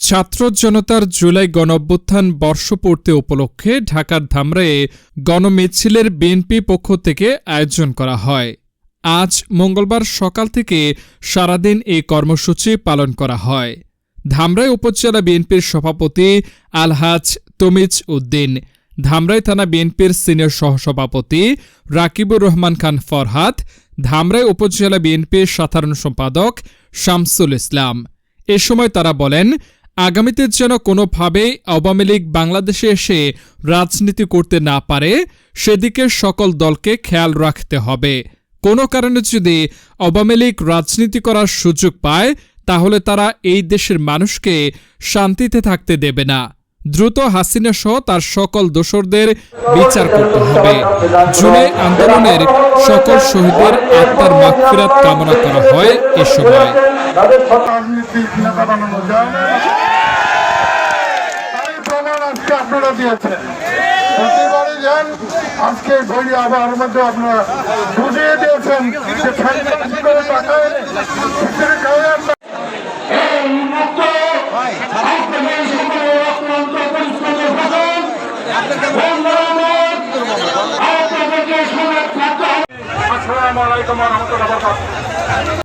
ছাত্র জনতার জুলাই গণঅভ্যুত্থান বর্ষপূর্তি উপলক্ষে ঢাকার ধামরায়ে গণমিছিলের বিএনপি পক্ষ থেকে আয়োজন করা হয়। আজ মঙ্গলবার সকাল থেকে সারাদিন এই কর্মসূচি পালন করা হয়। ধামরাই উপজেলা বিএনপির সভাপতি আলহাজ তমিজ উদ্দিন, ধামরাই থানা বিএনপির সিনিয়র সহসভাপতি রাকিবুর রহমান খান ফরহাদ, ধামরাই উপজেলা বিএনপির সাধারণ সম্পাদক শামসুল ইসলাম। এ সময় তারা বলেন আগামীতে যেন কোনোভাবেই আওয়ামী লীগ বাংলাদেশে এসে রাজনীতি করতে না পারে, সেদিকে সকল দলকে খেয়াল রাখতে হবে। কোনো কারণে যদি আওয়ামী লীগ রাজনীতি করার সুযোগ পায়, তাহলে তারা এই দেশের মানুষকে শান্তিতে থাকতে দেবে না। দ্রুত হাসিনা সহ তার সকল দোসরদের বিচার করতে হবে। জুলাই আন্দোলনের সকল শহীদের আত্মার মাগফিরাত কামনা করা হয় এ সময়। আপনারা দিয়েছেন প্রতিবারই যান আজকে ঘড়ি আবার মধ্যে আপনারা বুঝিয়ে দিয়েছেন যে সন্ত্রাসী করে টাকা এনে ভিতরে খাওয়া আপনার এই মুক্ত আপনাদের সকলের অক্লান্ত পরিশ্রমের ফসল বন্ধুরা আপনাদেরকে সময় থাকতে হবে আসসালামু আলাইকুম ওয়া রাহমাতুল্লাহি ওয়া বারাকাতুহু।